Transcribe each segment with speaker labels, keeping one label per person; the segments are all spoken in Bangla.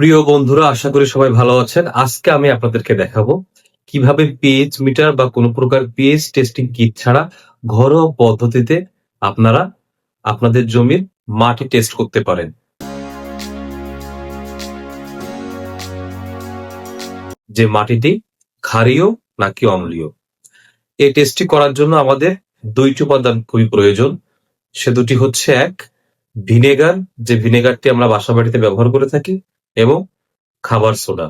Speaker 1: প্রিয় বন্ধুরা, আশা করি সবাই ভালো আছেন। আজকে আমি আপনাদেরকে দেখাবো কীভাবে পিএইচ মিটার বা কোনো প্রকার পিএইচ টেস্টিং কিট ছাড়া ঘরোয়া পদ্ধতিতে আপনারা আপনাদের জমির মাটি টেস্ট করতে পারেন। যে মাটিটি ক্ষারীয় নাকি অম্লীয়। এই টেস্টটি করার জন্য আমাদের দুইটি উপাদান খুবই প্রয়োজন। সে দুটি হচ্ছে এক, ভিনেগার। যে ভিনেগারটি আমরা বাসা বাড়িতে ব্যবহার করে থাকি এবং খাবার সোডা।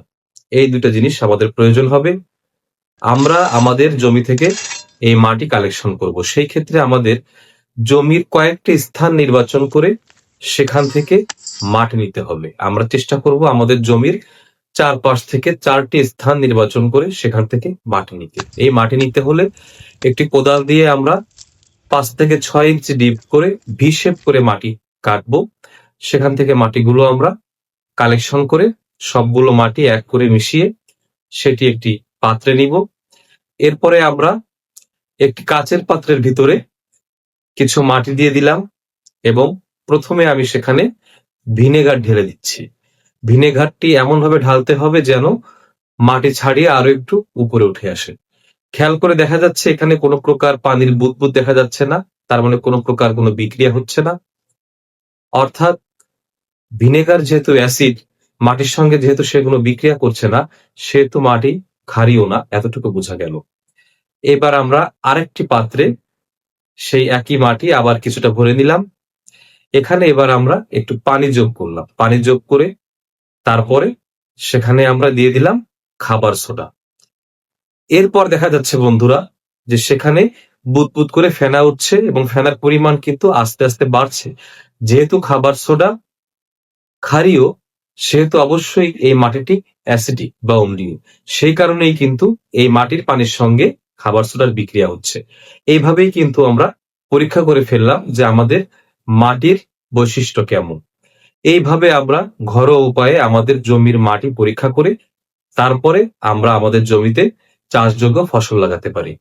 Speaker 1: এই দুটো জিনিস আমাদের প্রয়োজন হবে। আমরা আমাদের জমি থেকে এই মাটি কালেকশন করব। সেই ক্ষেত্রে আমাদের জমির কয়েকটি স্থান নির্বাচন করে সেখান থেকে মাটি নিতে হবে। আমরা চেষ্টা করব আমাদের জমির চারপাশ থেকে চারটি স্থান নির্বাচন করে সেখান থেকে মাটি নিতে। এই মাটি নিতে হলে একটি কোদাল দিয়ে আমরা পাঁচ থেকে ছয় ইঞ্চি ডিপ করে ভি শেপ করে মাটি কাটবো। সেখান থেকে মাটিগুলো আমরা কালেকশন করে সবগুলো মাটি এক করে মিশিয়ে সেটি একটি পাত্রে নিব। এরপরে আমরা একটি কাচের পাত্রের ভিতরে কিছু মাটি দিয়ে দিলাম এবং প্রথমে আমি সেখানে ভিনেগার ঢেলে দিচ্ছি। ভিনেগারটি এমনভাবে ঢালতে হবে যেন মাটি ছাড়িয়ে আরও একটু উপরে উঠে আসে। খেয়াল করে দেখা যাচ্ছে এখানে কোনো প্রকার পানির বুদবুদ দেখা যাচ্ছে না, তার মানে কোনো প্রকার কোনো বিক্রিয়া হচ্ছে না। অর্থাৎ ভিনেগার যেহেতু অ্যাসিড, মাটির সঙ্গে যেহেতু সেগুলো বিক্রিয়া করছে না, সেহেতু মাটি ক্ষারীয় না, এতটুকু বোঝা গেল। এবার আমরা আরেকটি পাত্রে সেই একই মাটি আবার কিছুটা ভরে নিলাম। এখানে এবার আমরা একটু পানি যোগ করলাম। পানি যোগ করে তারপরে সেখানে আমরা দিয়ে দিলাম খাবার সোডা। এরপর দেখা যাচ্ছে বন্ধুরা যে সেখানে বুদবুদ করে ফেনা উঠছে এবং ফেনার পরিমাণ কিন্তু আস্তে আস্তে বাড়ছে। যেহেতু খাবার সোডা ক্ষারীয়, সেহেতু অবশ্যই এই মাটিটি অ্যাসিডিক বা অম্লীয়। সেই কারণেই কিন্তু এই মাটির পানির সঙ্গে খাবার সোডার বিক্রিয়া হচ্ছে। এইভাবেই কিন্তু আমরা পরীক্ষা করে ফেললাম যে আমাদের মাটির বৈশিষ্ট্য কেমন। এইভাবে আমরা ঘরোয়া উপায়ে আমাদের জমির মাটি পরীক্ষা করে তারপরে আমরা আমাদের জমিতে চাষযোগ্য ফসল লাগাতে পারি।